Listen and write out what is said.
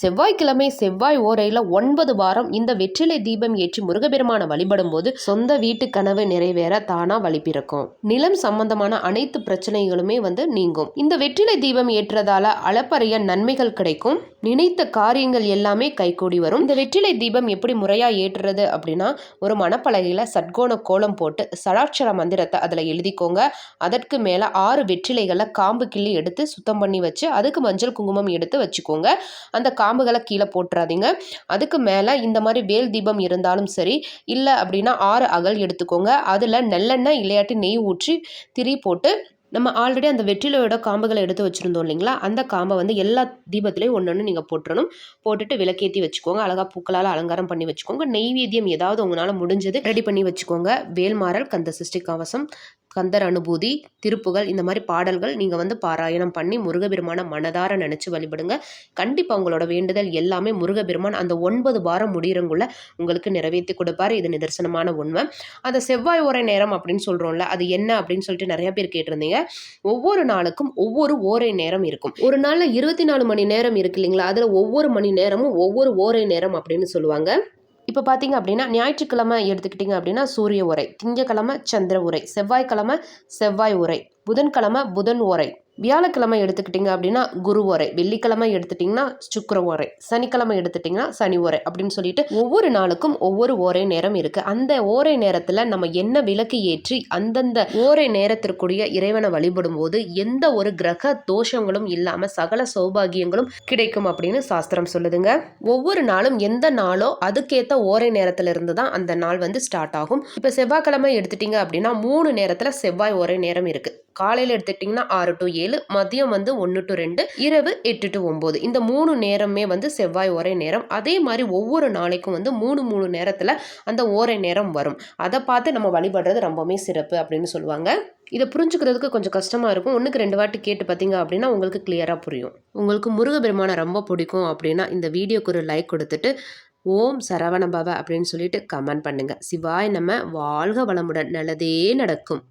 செவ்வாய்க்கிழமை செவ்வாய் ஓரையில் ஒன்பது வாரம் இந்த வெற்றிலை தீபம் ஏற்றி முருகபெருமானை வழிபடும் போது சொந்த வீட்டு கனவு நிறைவேற தானா வழி பிறக்கும். நிலம் சம்பந்தமான அனைத்து பிரச்சனைகளுமே வந்து நீங்கும். இந்த வெற்றிலை தீபம் ஏற்றதால அளப்பரிய நன்மைகள் கிடைக்கும். நினைத்த காரியங்கள் எல்லாமே கைகூடி வரும். இந்த வெற்றிலை தீபம் எப்படி முறையா ஏற்றுறது அப்படின்னா ஒரு மணப்பலகையில சட்கோண கோலம் போட்டு சடாட்சர மந்திரத்தை அதில் எழுதிக்கோங்க. அதற்கு மேலே ஆறு வெற்றிலைகளை காம்பு கிள்ளி எடுத்து சுத்தம் பண்ணி வச்சு அதுக்கு மஞ்சள் குங்குமம் எடுத்து வச்சுக்கோங்க. அந்த காம்புகளை கீழே போட்டுறாதீங்க. அதுக்கு மேலே இந்த மாதிரி வேல் தீபம் இருந்தாலும் சரி இல்லை அப்படின்னா ஆறு அகல் எடுத்துக்கோங்க. அதில் நல்லெண்ணெய் இல்லையாட்டி நெய் ஊற்றி திரி போட்டு நம்ம ஆல்ரெடி அந்த வெற்றிலையோட காம்புகளை எடுத்து வச்சுருந்தோம் இல்லைங்களா? அந்த காம்பை வந்து எல்லா தீபத்துலேயும் ஒன்று ஒன்று நீங்கள் போட்டுறணும். போட்டுட்டு விளக்கேற்றி வச்சுக்கோங்க. அழகாக பூக்களால் அலங்காரம் பண்ணி வச்சுக்கோங்க. நெய்வேத்தியம் ஏதாவது உங்களால் முடிஞ்சது ரெடி பண்ணி வச்சுக்கோங்க. வேல்மாறல் கந்த சிஷ்டி கவசம் கந்தர் அனுபூதி திருப்புகள் இந்த மாதிரி பாடல்கள் நீங்கள் வந்து பாராயணம் பண்ணி முருகபெருமான மனதார நினச்சி வழிபடுங்க. கண்டிப்பாக உங்களோட வேண்டுதல் எல்லாமே முருகபெருமான் அந்த ஒன்பது வாரம் முடிகிறங்குள்ள உங்களுக்கு நிறைவேற்றி கொடுப்பார். இது நிதர்சனமான உண்மை. அந்த செவ்வாய் ஓரை நேரம் அப்படின்னு சொல்கிறோம்ல அது என்ன அப்படின்னு சொல்லிட்டு நிறைய பேர் கேட்டிருந்தீங்க. ஒவ்வொரு நாளுக்கும் ஒவ்வொரு ஓரை நேரம் இருக்கும். ஒரு நாளில் இருபத்தி நாலு மணி நேரம் இருக்கு இல்லைங்களா? அதில் ஒவ்வொரு மணி நேரமும் ஒவ்வொரு ஓரை நேரம் அப்படின்னு சொல்லுவாங்க. இப்போ பார்த்தீங்க அப்படின்னா ஞாயிற்றுக்கிழமை எடுத்துக்கிட்டிங்க அப்படின்னா சூரிய உரை. திங்கக்கிழமை சந்திர உரை. செவ்வாய்க்கிழமை செவ்வாய் உரை. புதன்கிழமை புதன் உரை. வியாழக்கிழமை எடுத்துக்கிட்டிங்க அப்படின்னா குரு உரை வெள்ளிக்கிழமை எடுத்துட்டிங்கன்னா சுக்கர உரை சனிக்கிழமை எடுத்துட்டிங்கன்னா சனி உரை அப்படின்னு சொல்லிட்டு ஒவ்வொரு நாளுக்கும் ஒவ்வொரு ஓரை நேரம் இருக்குது அந்த ஓரை நேரத்தில் நம்ம என்ன விளக்கு ஏற்றி அந்தந்த ஓரை நேரத்திற்குரிய இறைவனை வழிபடும் போது எந்த ஒரு கிரக தோஷங்களும் இல்லாமல் சகல சௌபாகியங்களும் கிடைக்கும் அப்படின்னு சாஸ்திரம் சொல்லுதுங்க. ஒவ்வொரு நாளும் எந்த நாளோ அதுக்கேற்ற ஓரை நேரத்தில் இருந்து தான் அந்த நாள் வந்து ஸ்டார்ட் ஆகும். இப்போ செவ்வாய்க்கிழமை எடுத்துட்டிங்க அப்படின்னா மூணு நேரத்தில் செவ்வாய் ஒரே நேரம் இருக்குது காலையில் எடுத்துக்கிட்டிங்கன்னா ஆறு டு ஏழு மதியம் வந்து ஒன்று டு ரெண்டு இரவு எட்டு டு ஒம்பது இந்த மூணு நேரமே வந்து செவ்வாய் ஒரே நேரம். அதே மாதிரி ஒவ்வொரு நாளைக்கும் வந்து மூணு மூணு நேரத்தில் அந்த ஓரை நேரம் வரும். அதை பார்த்து நம்ம வழிபடுறது ரொம்பவுமே சிறப்பு அப்படின்னு சொல்லுவாங்க. இதை புரிஞ்சுக்கிறதுக்கு கொஞ்சம் கஷ்டமாக இருக்கும். ஒன்றுக்கு ரெண்டு வாட்டி கேட்டு பார்த்தீங்க அப்படின்னா உங்களுக்கு கிளியராக புரியும். உங்களுக்கு முருகபெருமானை ரொம்ப பிடிக்கும் அப்படின்னா இந்த வீடியோக்கு ஒரு லைக் கொடுத்துட்டு ஓம் சரவணபவ அப்படின்னு சொல்லிட்டு கமெண்ட் பண்ணுங்கள் சிவாய் நம்ம வாழ்க வளமுடன். நல்லதே நடக்கும்.